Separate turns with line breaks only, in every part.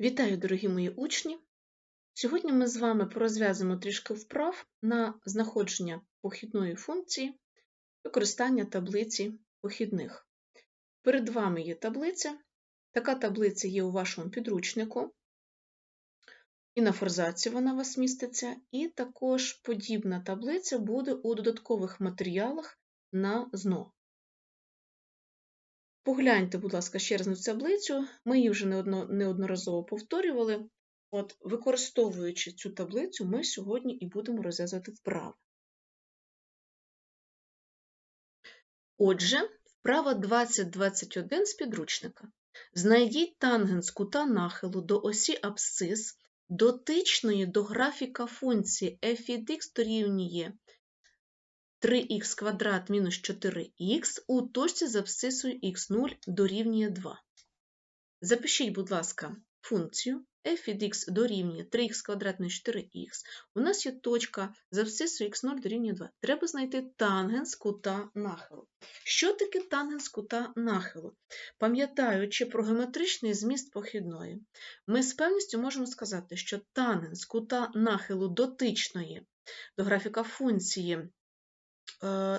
Вітаю, дорогі мої учні! Сьогодні ми з вами порозв'язуємо трішки вправ на знаходження похідної функції, використання таблиці похідних. Перед вами є таблиця. Така таблиця є у вашому підручнику, і на форзаці вона у вас міститься, і також подібна таблиця буде у додаткових матеріалах на ЗНО. Погляньте, будь ласка, ще раз на цю таблицю. Ми її вже неодноразово повторювали. От, Використовуючи цю таблицю, ми сьогодні і будемо розв'язати вправи. Отже, вправа 2021 з підручника. Знайдіть тангенс кута нахилу до осі абсцис, дотичної до графіка функції f від x дорівнює 3х квадрат мінус 4х у точці з абсцисою х0 дорівнює 2. Запишіть, будь ласка, функцію f від x дорівнює 3х квадрат мінус 4х. У нас є точка з абсцисою х0 дорівнює 2. Треба знайти тангенс кута нахилу. Що таке тангенс кута нахилу? Пам'ятаючи про геометричний зміст похідної, ми з певністю можемо сказати, що тангенс кута нахилу дотичної до графіка функції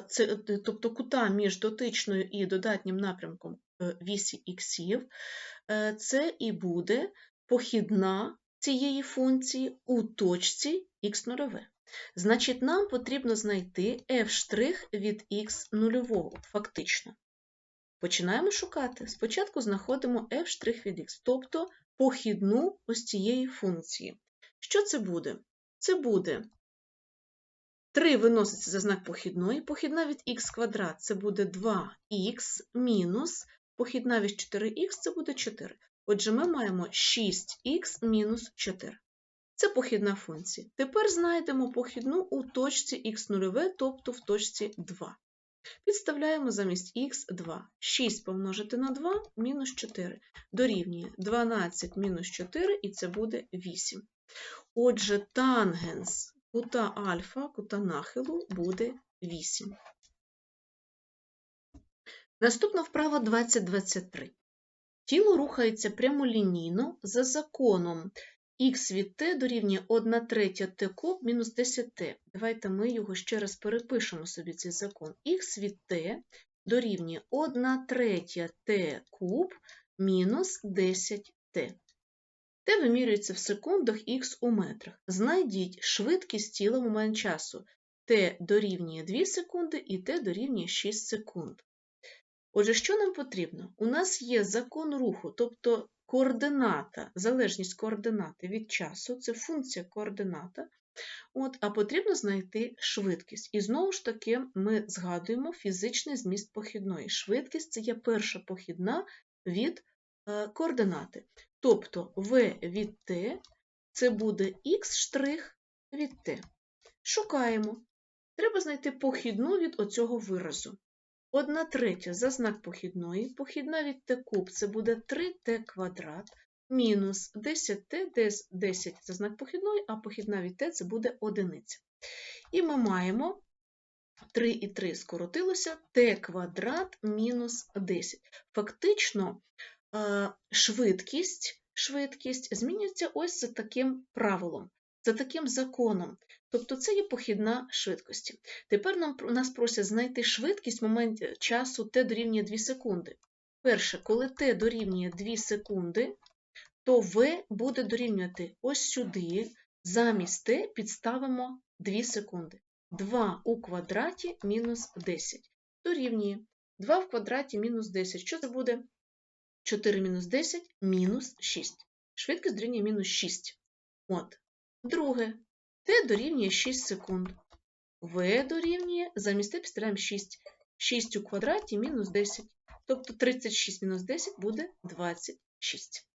це, е, тобто кута між дотичною і додатнім напрямком е, вісі іксів, це і буде похідна цієї функції у точці х нульове. Значить, нам потрібно знайти f' від х нульового, фактично. Починаємо шукати. Спочатку знаходимо f' від х, тобто похідну ось цієї функції. Що це буде? Це буде 3 виноситься за знак похідної. Похідна від х квадрат це буде 2х мінус похідна від 4х це буде 4. Отже, ми маємо 6х мінус 4. Це похідна функція. Тепер знайдемо похідну у точці х0, тобто в точці 2. Підставляємо замість х 2. 6 помножити на 2 мінус 4. Дорівнює 12 мінус 4, і це буде 8. Отже, тангенс кута альфа, кута нахилу буде 8. Наступна вправа 2023. Тіло рухається прямолінійно за законом х від t дорівнює 1 третя t куб мінус 10t. Давайте ми його ще раз перепишемо собі цей закон. х від t дорівнює 1 третя t куб мінус 10t. Т вимірюється в секундах х у метрах. Знайдіть швидкість тіла в момент часу. Т дорівнює 2 секунди і Т дорівнює 6 секунд. Отже, що нам потрібно? У нас є закон руху, тобто координата, залежність координати від часу, це функція координата. От, А потрібно знайти швидкість. І знову ж таки, ми згадуємо фізичний зміст похідної. Швидкість це є перша похідна від е, координати. Тобто v від t це буде x' від t. Шукаємо. Треба знайти похідну від оцього виразу. Одна третя за знак похідної, похідна від t куб це буде 3t квадрат мінус 10t, де 10 за знак похідної, а похідна від t це буде одиниця. І ми маємо 3 і 3 скоротилося t квадрат мінус 10. Фактично, швидкість швидкість змінюється ось за таким правилом, за таким законом. Тобто це є похідна швидкості. Тепер нам, нас просять знайти швидкість в момент часу t дорівнює 2 секунди. Перше, коли t дорівнює 2 секунди, то v буде дорівнювати ось сюди, замість t підставимо 2 секунди. 2 у квадраті мінус 10. Дорівнює 2 в квадраті мінус 10. Що це буде? 4 мінус 10 мінус 6. Швидкість дорівнює мінус 6. От. Друге. Т дорівнює 6 секунд. В дорівнює, замість Т підставляємо 6. 6 у квадраті мінус 10. Тобто 36 мінус 10 буде 26.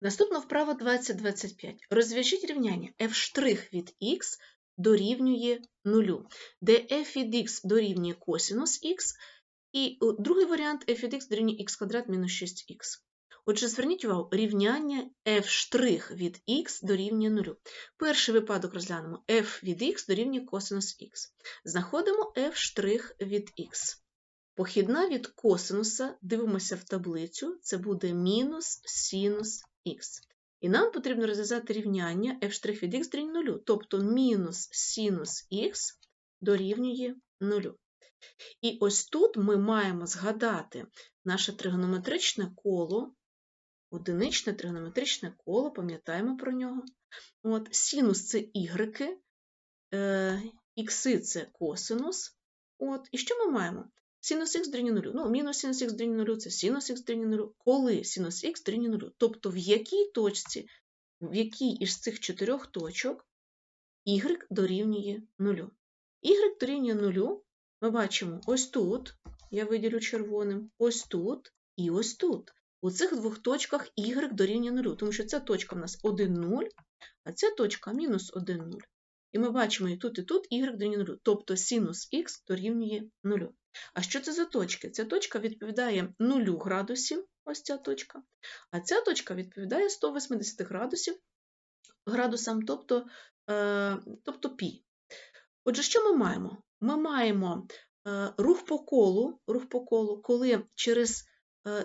Наступна вправа 2025. Розв'яжіть рівняння f' від х дорівнює 0, де f від х дорівнює косинус х, і другий варіант f від x дорівнює х квадрат мінус 6х. Отже, зверніть увагу, рівняння f' від х дорівнює 0. Перший випадок розглянемо f від х дорівнює косинус х. Знаходимо f' від х. Похідна від косинуса, дивимося в таблицю, це буде мінус синус х. І нам потрібно розв'язати рівняння f' від х дорівнює 0, тобто мінус синус х дорівнює 0. І ось тут ми маємо згадати наше тригонометричне коло, одиничне тригонометричне коло, пам'ятаємо про нього. От, Синус це ігреки, е, ікси це косинус. От, І що ми маємо? Синус х дорівнює 0. Ну, мінус синус х дорівнює 0 – це синус х дорівнює 0. Коли синус х дорівнює 0? Тобто в якій точці, в якій із цих чотирьох точок y дорівнює 0? y дорівнює 0 ми бачимо ось тут, я виділю червоним, ось тут і ось тут. У цих двох точках y дорівнює 0, тому що ця точка в нас 1, 0, а ця точка мінус 1, 0. І ми бачимо і тут, і тут y дорівнює 0, тобто синус х дорівнює 0. А що це за точки? Ця точка відповідає 0 градусів, ось ця точка, а ця точка відповідає 180 градусів, градусам, тобто, е, тобто π. Отже, що ми маємо? Ми маємо е, рух по колу, рух по колу, коли через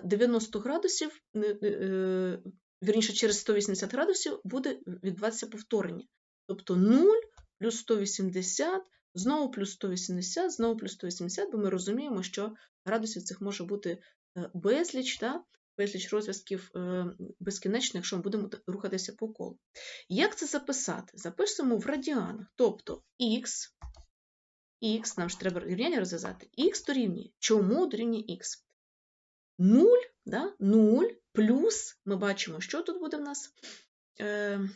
90 е, градусів, е, вірніше, через 180 градусів буде відбуватися повторення. Тобто 0 плюс 180, знову плюс 180, знову плюс 180, бо ми розуміємо, що градусів цих може бути безліч, та? безліч розв'язків безкінечно, якщо ми будемо рухатися по колу. Як це записати? Записуємо в радіанах, тобто х Х, нам ж треба рівняння розв'язати. Х дорівнює. Чому дорівнює х? 0, да? 0 плюс, ми бачимо, що тут буде в нас. Е,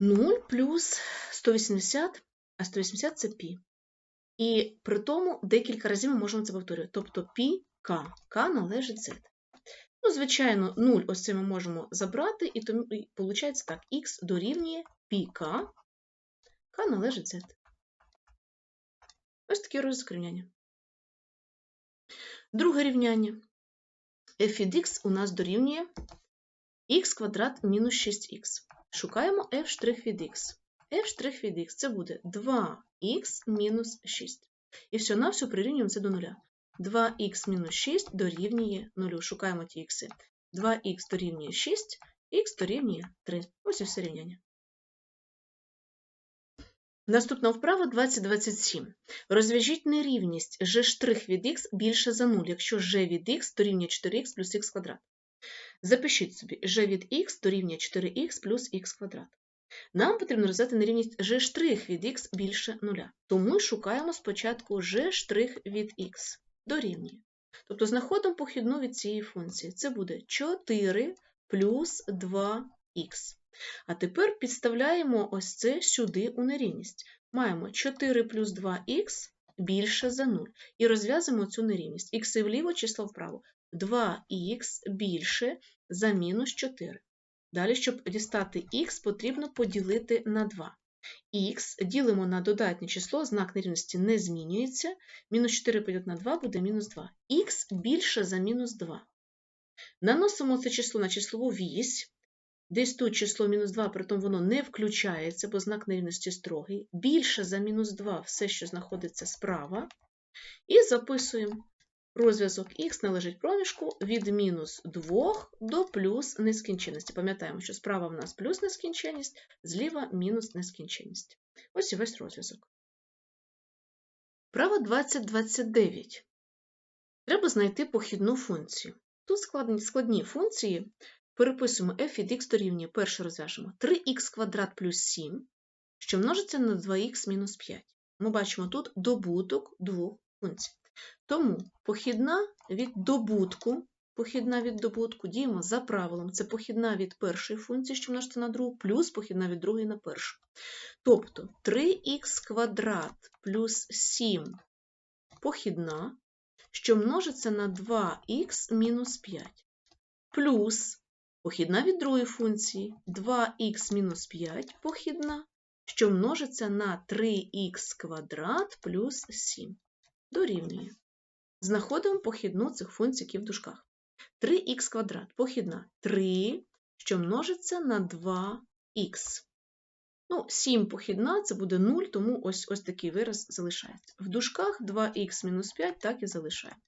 0 плюс 180, а 180 це пі. І при тому декілька разів ми можемо це повторювати. Тобто пі К. Належить Z. Ну, звичайно, 0 ось це ми можемо забрати, і тому і виходить так, х дорівнює пі належить Z. Ось таке розв'язок рівняння. Друге рівняння. f від x у нас дорівнює х квадрат мінус 6х. Шукаємо f' від x. f' від x це буде 2х мінус 6. І все на все прирівнюємо це до нуля. 2х мінус 6 дорівнює 0. Шукаємо ті х. 2х дорівнює 6, х дорівнює 3. Ось і все рівняння. Наступна вправа 2027. Розв'яжіть нерівність g' від х більше за 0, якщо g від х дорівнює 4х плюс х квадрат. Запишіть собі g від х дорівнює 4х плюс х квадрат. Нам потрібно розв'язати нерівність g' від х більше 0. Тому шукаємо спочатку g' від х дорівнює. Тобто знаходимо похідну від цієї функції. Це буде 4 плюс 2х. А тепер підставляємо ось це сюди у нерівність. Маємо 4 плюс 2х більше за 0. І розв'язуємо цю нерівність. Х вліво, число вправо. 2х більше за мінус 4. Далі, щоб дістати х, потрібно поділити на 2. Х ділимо на додатнє число, знак нерівності не змінюється. Мінус 4 поділити на 2 буде мінус 2. Х більше за мінус 2. Наносимо це число на числову вісь. Десь тут число мінус 2, притом воно не включається, бо знак нерівності строгий. Більше за мінус 2 все, що знаходиться справа. І записуємо розв'язок х належить проміжку від мінус 2 до плюс нескінченності. Пам'ятаємо, що справа в нас плюс нескінченність, зліва мінус нескінченність. Ось і весь розв'язок. Право 2029. Треба знайти похідну функцію. Тут складні, функції Переписуємо f від x дорівнює, перше розв'яжемо 3х квадрат плюс 7, що множиться на 2х мінус 5. Ми бачимо тут добуток двох функцій. Тому похідна від добутку, похідна від добутку діємо за правилом. Це похідна від першої функції, що множиться на другу, плюс похідна від другої на першу. Тобто 3х квадрат плюс 7 похідна, що множиться на 2х мінус 5. Плюс Похідна від другої функції 2х-5 похідна, що множиться на 3х квадрат плюс 7. Дорівнює. Знаходимо похідну цих функцій, які в дужках. 3х квадрат похідна 3, що множиться на 2х. Ну, 7 похідна це буде 0, тому ось, ось такий вираз залишається. В дужках 2х мінус 5 так і залишаємо.